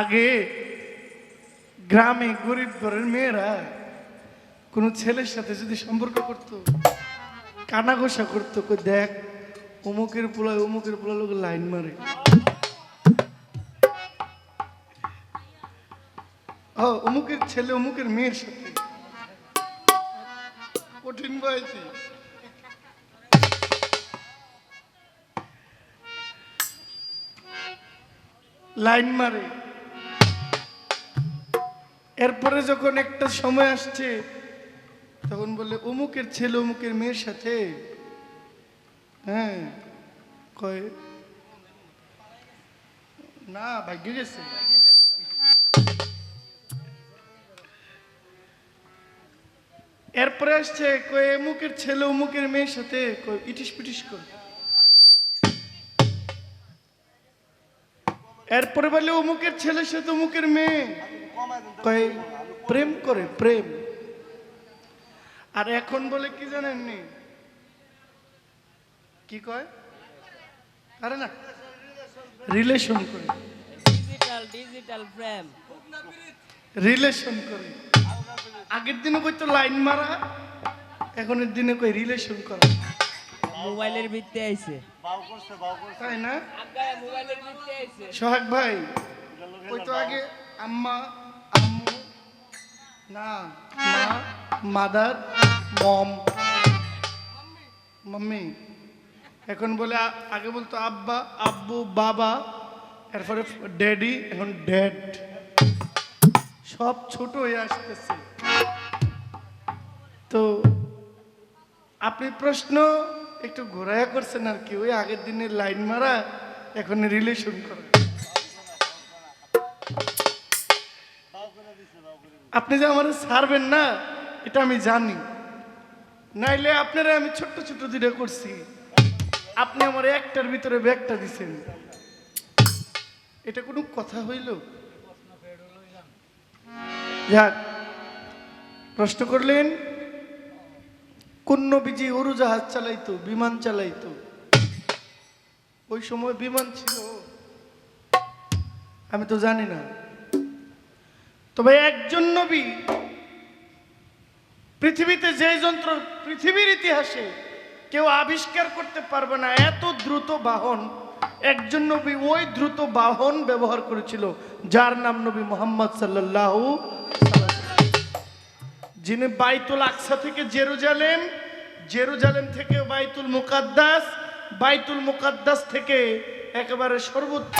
আগে গ্রামে গরিব ঘরের মেয়েরা কোনো ছেলের সাথে যদি সম্পর্ক করতো কানা ঘষা করতো দেখ, অমুকের পোলায় অমুকের পোলা লোক লাইন মারে। অমুকের ছেলে, অমুকের মেয়ের সাথে। কঠিন বয়সী লাইন মারে। এরপরে যখন একটা সময় আসছে, তখন বলে, অমুকের ছেলে, অমুকের মেয়ের সাথে? হ্যাঁ কয়, না, ভাগ্য গেছে। এরপরে আসছে, কয়, অমুকের ছেলে, অমুকের মেয়ের সাথে? ইটিস পিটিস করে। এরপরে বলে অমুকের ছেলের সাথে অমুকের মেয়ে। কয় প্রেম করে প্রেম। আর এখন বলে কি জানেননি কি কয়? আরে না রিলেশন করে। ডিজিটাল ডিজিটাল প্রেম। রিলেশন করে। আগের দিনে কই তো লাইন মারা এখনের দিনে কই রিলেশন করা। মোবাইলের ভিত্তি আইছে। তাই না? সোহাগ ভাই ওই তো আগে আম্মা আম্মু না মা মাদার মম মাম্মি। এখন বলে আগে বলতো আব্বা আব্বু বাবা এরপরে ড্যাডি এখন ড্যাড। সব ছোট হয়ে আসতেছে। তো আপনি প্রশ্ন একটু ঘোরায়া করছেন আর কি, ওই আগের দিনের লাইন মারা এখন রিলেশন করা আপনি যে আমার ছাড়বেন না, এটা আমি জানি। নাইলে আপনারা আমি ছোট্ট ছোট্ট দুটো করছি। আপনি আমার একটার ভিতরে ব্যাগটা দিছেন। এটা কোনো কথা হইল? যাক, প্রশ্ন করলেন কোন নবীজি উড়োজাহাজ চালাইতো, বিমান চালাইতো? ওই সময় বিমান ছিল। আমি তো জানি না। তবে একজন নবী পৃথিবীতে যে যন্ত্র পৃথিবীর ইতিহাসে কেউ আবিষ্কার করতে পারবে না, এত দ্রুত বাহন, একজন নবী ওই দ্রুত বাহন ব্যবহার করেছিল, যার নাম নবী মোহাম্মদ সাল্লাহ যিনি বাইতুল আকসা থেকে জেরুজালেম জেরুজালেম থেকে বাইতুল মুকাদ্দাস বাইতুল মুকাদ্দাস থেকে একেবারে সর্বোচ্চ।